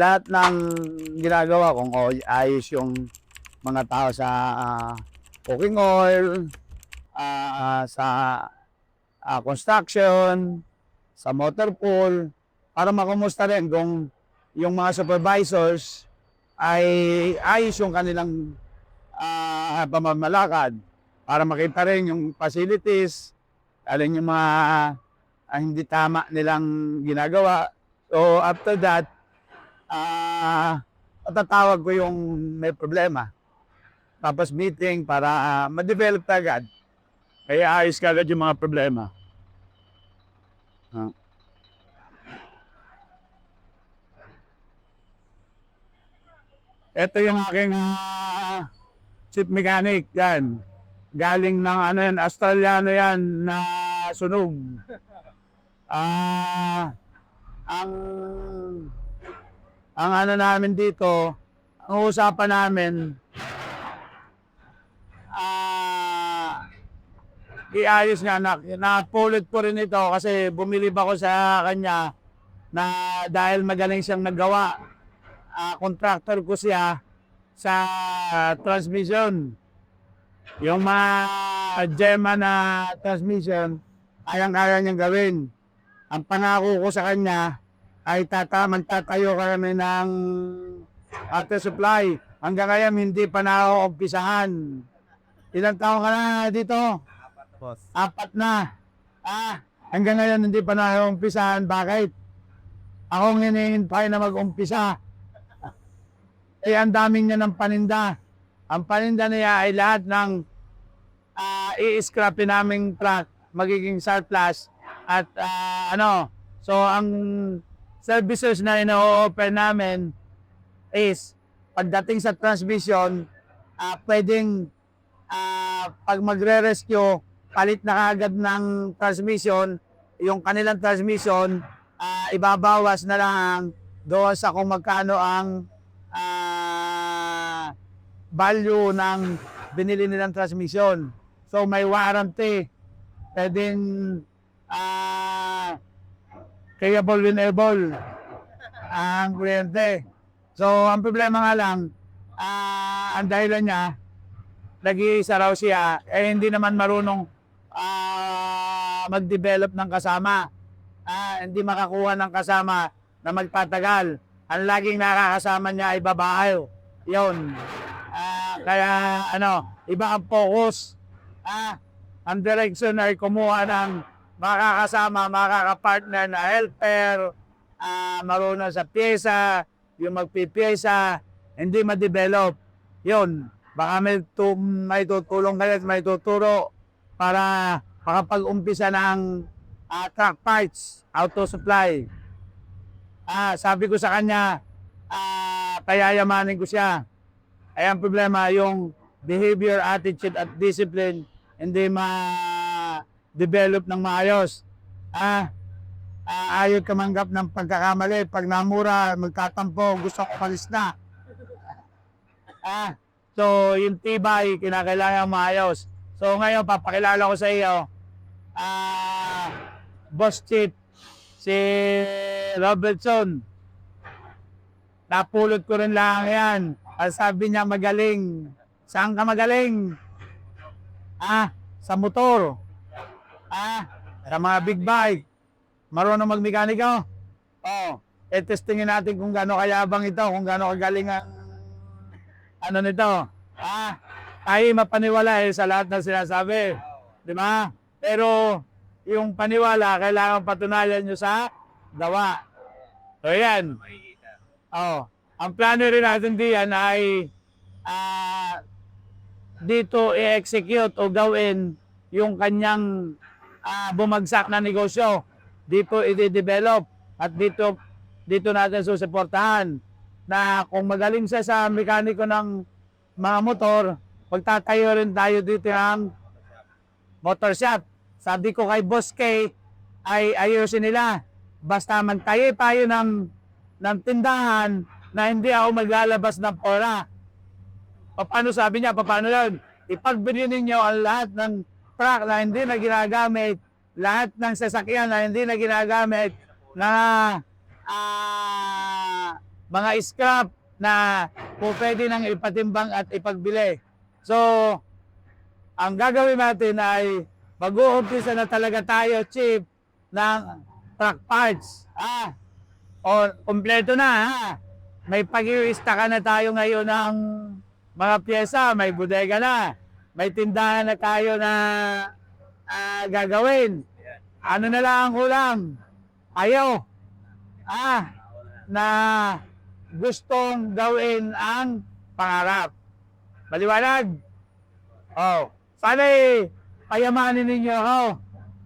lahat ng ginagawa kung o, ayos yung mga tao sa ah, cooking oil, ah, sa ah, construction, sa motor pool, para makumusta rin kung yung mga supervisors ay ayos yung kanilang ah, pamamalakad para makita rin yung facilities, alin yung mga ah, hindi tama nilang ginagawa. So after that, ah matatawag ko yung may problema. Tapos meeting para ah, ma-develop agad. Kaya ayos ka agad yung mga problema. Ah. Ito yung aking ah, chief mechanic yan. Galing ng ano yan, Australiano yan na sunog. Ah, ang ang ano namin dito, ang usapan namin, ah, iayos nga na, napulot ko rin ito kasi bumili ba ko sa kanya na dahil magaling siyang naggawa, ah, contractor ko siya sa transmission. Yung mga Gemma na transmission, kayang-kaya niyang gawin. Ang pangako ko sa kanya ay tata, magtatayo kami ng after supply. Hanggang ngayon, hindi pa na-umpisahan. Ilang taon ka na dito? Boss. Apat na. Ah, hanggang ngayon, hindi pa na-umpisahan. Bakit? Akong hinihintay na mag-umpisa. Eh, ang daming niya ng paninda. Ang paninda niya ay lahat ng ah, i-scrapin naming truck, magiging surplus. At ah, ano, so ang services na ino-open namin is pagdating sa transmission, ah, pwedeng ah, pag magre-rescue, palit na kaagad ng transmission, yung kanilang transmission, ah, ibabawas na lang doon sa kung magkano ang ah, value ng binili nilang transmission. So may warranty. Pwedeng ah kayable winnable ang kuryente. So ang problema nga lang, ah ang dahilan niya, nag-iisa raw siya, eh hindi naman marunong ah mag-develop ng kasama. Ah, hindi makakuha ng kasama na magtatagal. Ang laging nakakasama niya ay babae. Yun. Ah, kaya ano, iba ang focus. Ah, ang direction ay kumuha ng makakasama, makakapartner na helper, ah, marunong sa pyesa, yung magpipyesa, hindi ma-develop. Yun. Baka may, tu- may tutulong kayo at may tuturo para makapag-umpisa ng ah, truck parts, auto supply. Ah, sabi ko sa kanya, ah, payayamanin ko siya. Ay ang problema, yung behavior, attitude at discipline hindi ma-develop ng maayos. Ah, ah, ayaw ka manggap ng pagkakamali. Pag namura, magtatampo, gusto ko palis na. Ah, so yung tibay, kinakailangan maayos. So ngayon, papakilala ko sa iyo, ah, Boss Chief, si Robertson. Napulot ko rin lang yan. Ang sabi niya magaling. Saan ka magaling? Ah, sa motor. Ah, sa mga big bike. Marunong magmekaniko? Oo. Eh, testingin natin kung gaano kayabang ito, kung gaano kagaling ang ano nito. Ah, tayo mapaniwala eh sa lahat ng sinasabi. Di ba? Pero yung paniwala, kailangan patunayan nyo sa gawa. So yan. Oh, ang plano rin natin diyan ay ah, dito i-execute o gawin yung kanyang ah, bumagsak na negosyo. Dito i-develop at dito dito natin susuportahan na kung magaling siya sa mekaniko ng mga motor, magtatayo rin tayo dito ng motor shop. Sabi ko kay Boss K, ay ayusin nila. Basta magtayo tayo ng, ng tindahan na hindi ako maglalabas ng pora. Paano sabi niya? Paano yun? Ipagbili ninyo ang lahat ng truck na hindi na ginagamit, lahat ng sasakyan na hindi na ginagamit na ah, mga scrap na po pwede nang ipatimbang at ipagbili. So, ang gagawin natin ay mag-uumpisa na talaga tayo, Chief, ng truck parts. Ah, o, kompleto na, ha? May pag-iista ka na tayo ngayon ng mga pyesa, may bodega na, may tindahan na tayo na ah, gagawin. Ano na lang ang kulang? Ayaw. Ah, na gustong gawin ang pangarap. Maliwanag? Oh, sana payamanin ninyo ako.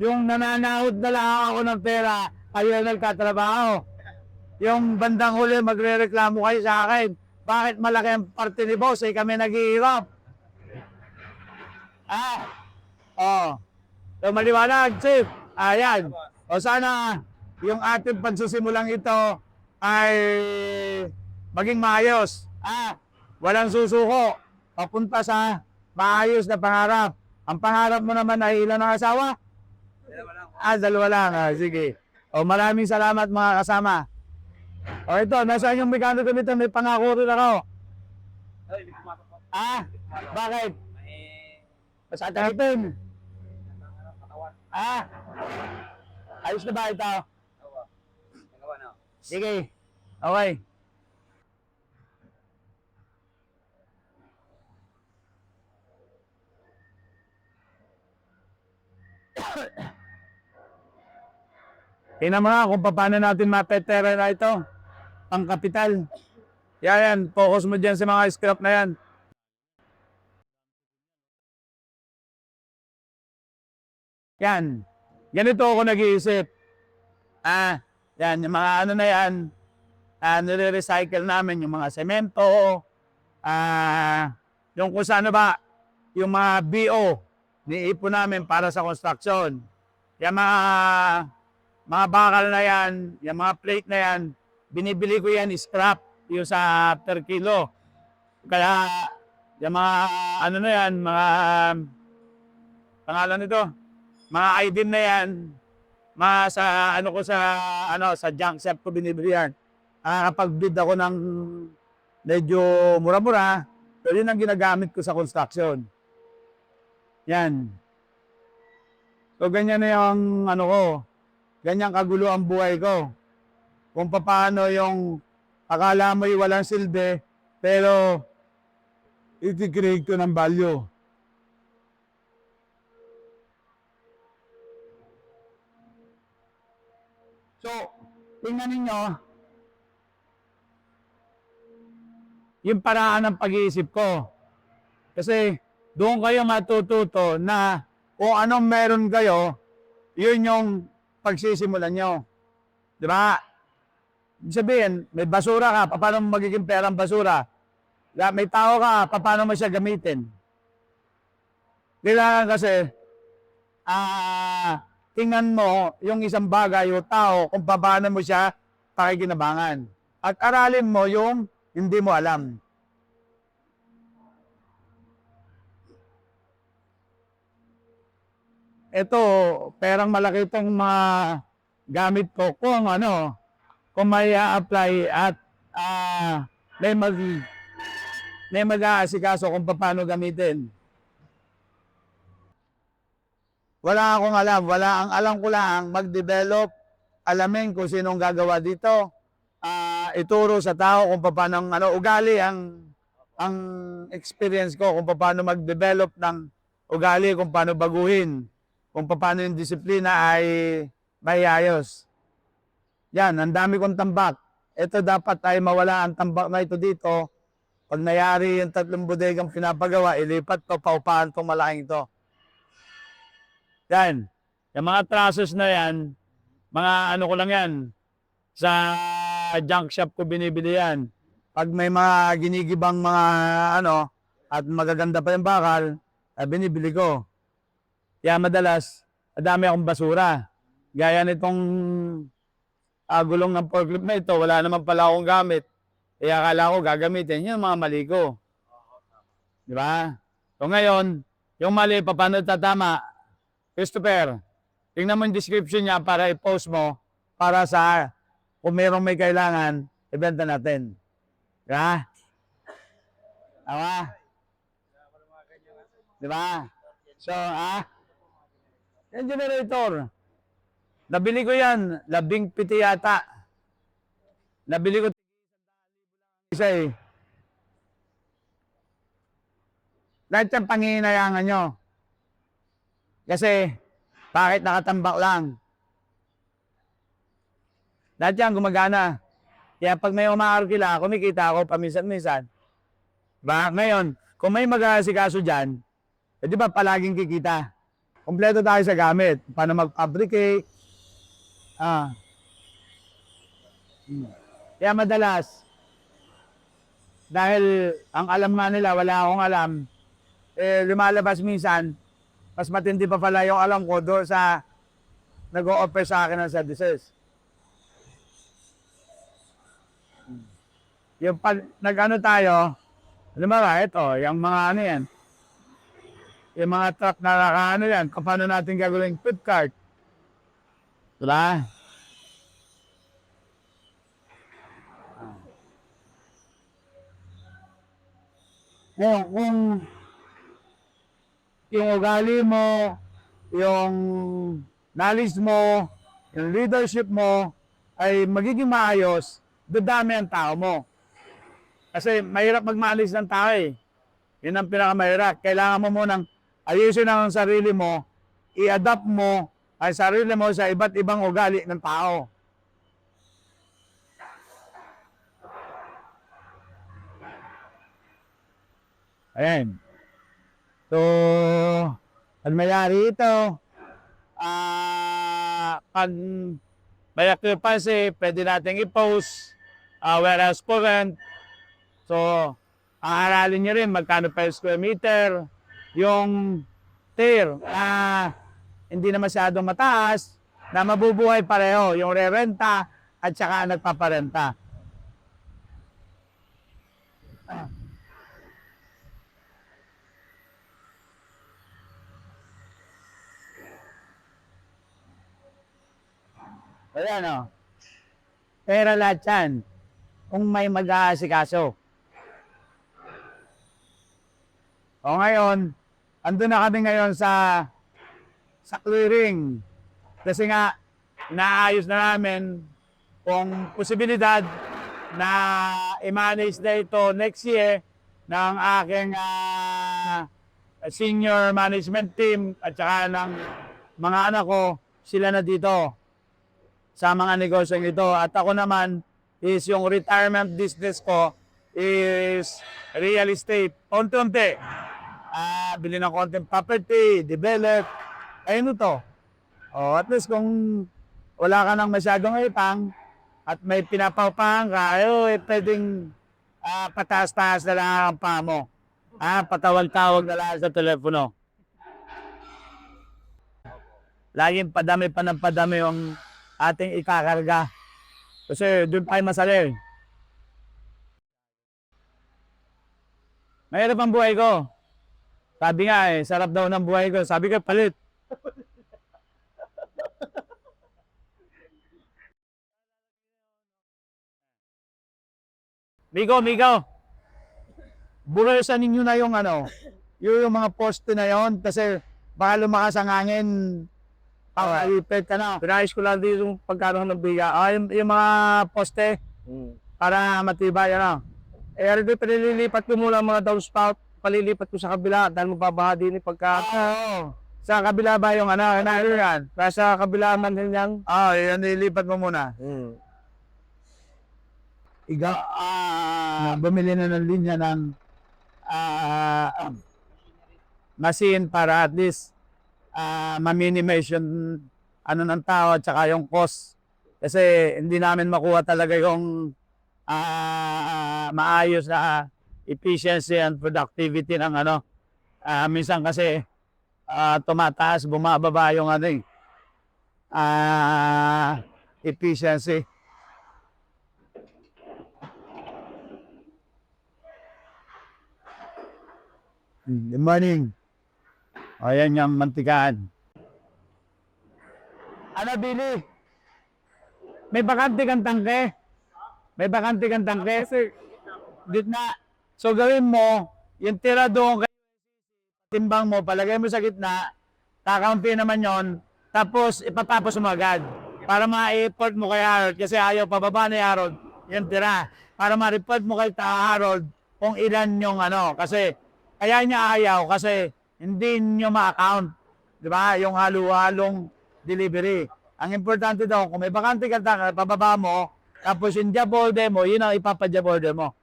Yung nananahod na lang ako ng pera, kayo na nagtatrabaho. Yung bandang huli, magre-reklamo kayo sa akin. Bakit malaki ang parte ni boss, eh kami naghihirap. Ah, oh. So maliwanag, Chief. Ayan. O sana, yung ating pagsusimulang ito ay maging maayos. Ah, walang susuko. Papunta sa maayos na pangarap. Ang pangarap mo naman ay ilan ang asawa? Ah, dalawa lang. Ah, sige. O maraming salamat mga kasama. O ito, nasaan yung ko nito? May pangako rin ako. Ah, bakit? Sa natin. Ah, ayos na ba ito? Sige. Okay. Tingnan mo na kung paano natin mapetera na ito. Ang kapital. Yan, yan. Focus mo dyan sa mga scrap na yan. Yan. Ganito ako nag-iisip. Ah, yan, yung mga ano na yan, ah, nire-recycle namin yung mga semento, ah, yung kung saan ba, yung mga BO, niipo namin para sa construction. Yung mga, mga bakal na yan, yung mga plate na yan, binibili ko yan scrap, yung sa per kilo. Kaya, yung mga, ano na yan, mga, pangalan nito, mga item na yan, mga sa ano ko sa ano sa junk shop ko binibili yan. Ah, kapag bid ako ng medyo mura-mura, pero yun ang ginagamit ko sa construction. Yan. So ganyan na yung ano ko, ganyan kagulo ang buhay ko. Kung paano yung akala mo walang silbi, pero iti-create ko ng value. So, tingnan ninyo, yung paraan ng pag-iisip ko. Kasi doon kayo matututo na kung anong meron kayo, yun yung pagsisimulan nyo. Di ba? Sabihin, may basura ka, paano mo magiging perang basura? Ya, May tao ka, paano mo siya gamitin? Kailangan kasi, ah, tingnan mo yung isang bagay o tao kung paano mo siya pakikinabangan. At aralin mo yung hindi mo alam. Ito, perang malaki itong mga gamit ko kung ano, kung may apply at ah, may mag may mag-aasikaso kung paano gamitin. Wala akong alam. Wala ang alam ko lang mag-develop, alamin kung sinong gagawa dito. Ah, ituro sa tao kung paano ang ano ugali ang ang experience ko kung paano mag-develop ng ugali, kung paano baguhin, kung paano yung disiplina ay may ayos. Yan, ang dami kong tambak. Ito dapat ay mawala ang tambak na ito dito. Pag nayari yung tatlong bodegang pinapagawa, ilipat ko, paupahan itong malaking ito. Yan. Yung mga trasos na yan, mga ano ko lang yan, sa junk shop ko binibili yan. Pag may mga ginigibang mga ano, at magaganda pa yung bakal, eh, binibili ko. Kaya madalas, dami akong basura. Gaya nitong ah, gulong ng forklift na ito, wala naman pala akong gamit. Kaya akala ko gagamitin, yun mga mali ko. Di ba? So ngayon, yung mali, paano tatama? Christopher, tingnan mo yung description niya para i-post mo para sa kung merong may kailangan, ibenta natin. Ba? Tama? Di ba? So, ah, yung generator, nabili ko yan, labing piti yata. Nabili ko isa eh. Lahat yung panginayangan nyo. Kasi, bakit nakatambak lang? Lahat yan gumagana. Kaya pag may umaarkila, kumikita ako paminsan-minsan. Ba, ngayon, kung may mag-aasikaso dyan, eh di ba palaging kikita? Kompleto tayo sa gamit. Paano mag-fabricate. Ah. Kaya madalas, dahil ang alam nga nila, wala akong alam, eh, lumalabas minsan, mas matindi pa pala yung alam ko doon sa nag-o-offer sa akin ng services. Yung pag nag-ano tayo, alam ba, ito, yung mga ano yan, yung mga truck na nakaano yan, kung paano natin gagawin food cart. Diba? Ngayon, kung yung ugali mo, yung knowledge mo, yung leadership mo ay magiging maayos, dadami ang tao mo. Kasi mahirap magmalis ng tao eh. Yun ang pinakamahirap. Kailangan mo munang ayusin ang sarili mo, i-adapt mo ang sarili mo sa iba't ibang ugali ng tao. Ayan. So, ang mayari ito, ah, pag may occupancy, pwede nating i-post, uh, whereas current, so, ang aralin nyo rin, magkano yung square meter, yung tier, ah, hindi na masyadong mataas, na mabubuhay pareho, yung re-renta at saka nagpaparenta. Ayan o. Pera lahat yan. Kung may mag-aasikaso. O ngayon, andun na kami ngayon sa sa clearing. Kasi nga, naayos na namin kung posibilidad na i-manage na ito next year ng aking ah, senior management team at saka ng mga anak ko, sila na dito sa mga negosyong ito. At ako naman is yung retirement business ko is real estate. Unti-unti. Ah, bili ng konting property, develop. Ayun to. Oh, at least kung wala ka nang masyadong ipang at may pinapaupahan ka, ayo, eh, pwedeng ah, pataas-taas na lang ang pa mo. Ah, patawag-tawag na lang sa telepono. Laging padami pa ng padami yung ating ikakarga. Kasi doon tayo masali. Mahirap ang buhay ko. Sabi nga eh, sarap daw ng buhay ko. Sabi ko, palit. Migo, Migo. Burasan ninyo na yung ano, yung, yung mga poste na yon kasi baka lumakas ang hangin, Pakalipit ka na. Pinayos ko lang dito yung pagkaroon ng biga. Ah, yung, yung mga poste, para matibay, ano. Eh, ano din, pinililipat ko muna mga downspout, palilipat ko sa kabila, dahil mababaha din yung pagka... Oo. Sa kabila ba yung ano, ano yan? Para sa kabila man yan? Oo, oh, yan, nilipat mo muna. Mm. Iga, ah, bumili na ng linya ng ah, machine para at least ah, ma-minimize yung ano ng tao at saka yung cost. Kasi hindi namin makuha talaga yung ah, maayos na efficiency and productivity ng ano. Ah, minsan kasi ah, tumataas, bumababa yung ano eh, ah, efficiency. Good morning. Ayan yung mantikaan. Ano, Billy? May bakante kang tangke? May bakante kang tangke? Sir. Gitna. So gawin mo, yung tira doon kay timbang mo, palagay mo sa gitna, kakampi naman yon tapos ipatapos mo agad. Para ma-report mo kay Harold, kasi ayaw pababa ni Harold, yung tira. Para ma-report mo kay Harold kung ilan yung ano, kasi kaya niya ayaw, kasi hindi niyo ma-account. Di ba? Yung halo-halong delivery. Ang importante daw, kung may bakante ka tangke, pababa mo, tapos yung job order mo, yun ang ipapa-job order mo.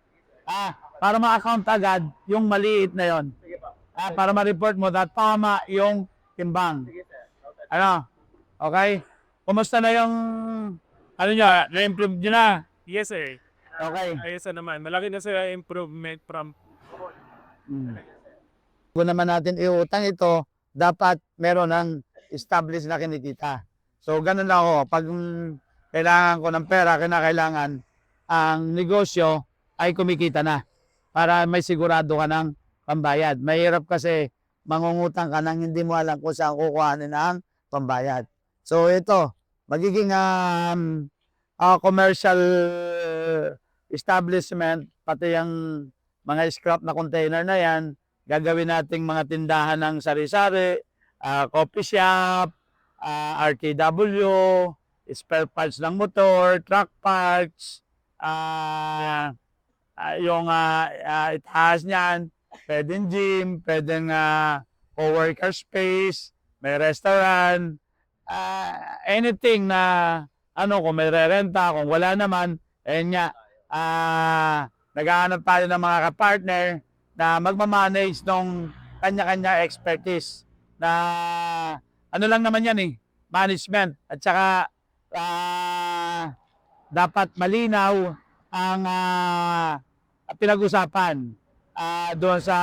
Ah, para ma-account agad yung maliit na yon. Ah, para ma-report mo that tama yung timbang. Ano? Okay? Kumusta na yung ano niya? Na-improve niyo na? Yes, sir. Okay. Ayos na naman. Malaki na sir improvement from Mm. Kung naman natin iutang ito, dapat meron ng established na kinikita. So, ganun lang ako. Pag kailangan ko ng pera, kinakailangan ang negosyo ay kumikita na para may sigurado ka ng pambayad. Mahirap kasi mangungutang ka nang hindi mo alam kung saan kukuhanin ang pambayad. So, ito, magiging um, ah, commercial establishment, pati yung mga scrap na container na yan, gagawin nating mga tindahan ng sari-sari, ah, coffee shop, ah, RKW, spare parts ng motor, truck parts, ah, ah, yung ah, ah, itaas niyan, pwedeng gym, pwedeng ah, co-worker space, may restaurant, ah, anything na ano, kung may rerenta, kung wala naman, ayun nga, ah, naghahanap tayo ng mga kapartner na magmamanage ng kanya-kanya expertise na ano lang naman yan eh, management at saka ah, dapat malinaw ang ah, pinag-usapan Ah, doon sa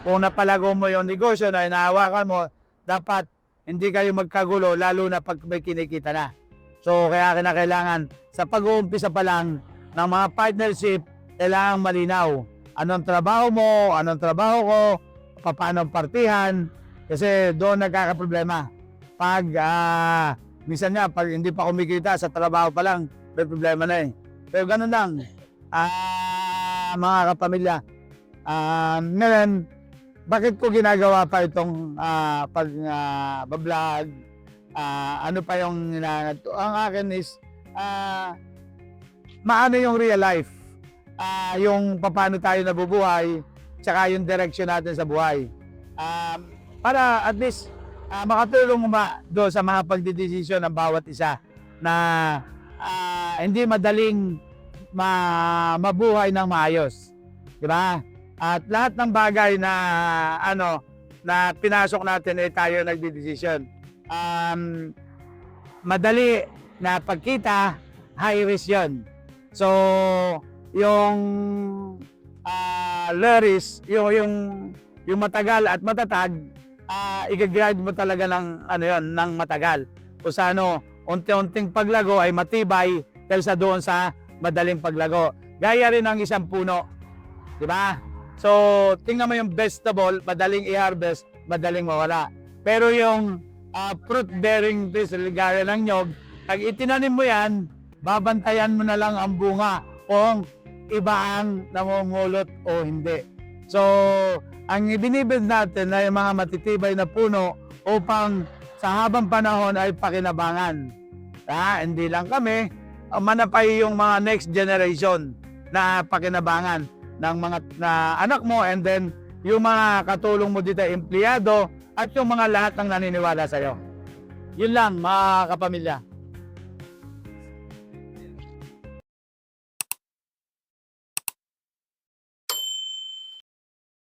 kung napalago mo yung negosyo na inahawakan mo, dapat hindi kayo magkagulo lalo na pag may kinikita na. So kaya kinakailangan sa pag-uumpisa pa lang ng mga partnership, kailangan malinaw. Anong trabaho mo, anong trabaho ko, paano partihan, kasi doon nagkakaproblema. Pag, ah, minsan nga, pag hindi pa kumikita sa trabaho pa lang, may problema na eh. Pero ganun lang, ah, mga kapamilya, ah, ngayon, bakit ko ginagawa pa itong ah, pag ah, bablog, ah, ano pa yung ko? Ang akin is, ah, maano yung real life. Ah, yung paano tayo nabubuhay, tsaka yung direction natin sa buhay. Um, para at least ah, makatulong ba do sa mga pagdidesisyon ng bawat isa na ah, hindi madaling ma mabuhay ng maayos. Di ba? At lahat ng bagay na ano na pinasok natin ay tayo nagdidesisyon. Um, madali na pagkita, high risk yun. So, yung uh, low risk, yung, yung, yung matagal at matatag, uh, i-grind mo talaga ng, ano yun, ng matagal. Kung sa ano, unti-unting paglago ay matibay kaysa doon sa madaling paglago. Gaya rin ng isang puno. Di ba? So, tingnan mo yung vegetable, madaling i-harvest, madaling mawala. Pero yung uh, fruit-bearing trees, gaya ng nyog, pag itinanim mo yan, babantayan mo na lang ang bunga kung iba ang namumulot o hindi. So, ang ibinibid natin ay mga matitibay na puno upang sa habang panahon ay pakinabangan. Ah, hindi lang kami, manapay yung mga next generation na pakinabangan ng mga na anak mo and then yung mga katulong mo dito, empleyado at yung mga lahat ng naniniwala sa'yo. Yun lang mga kapamilya.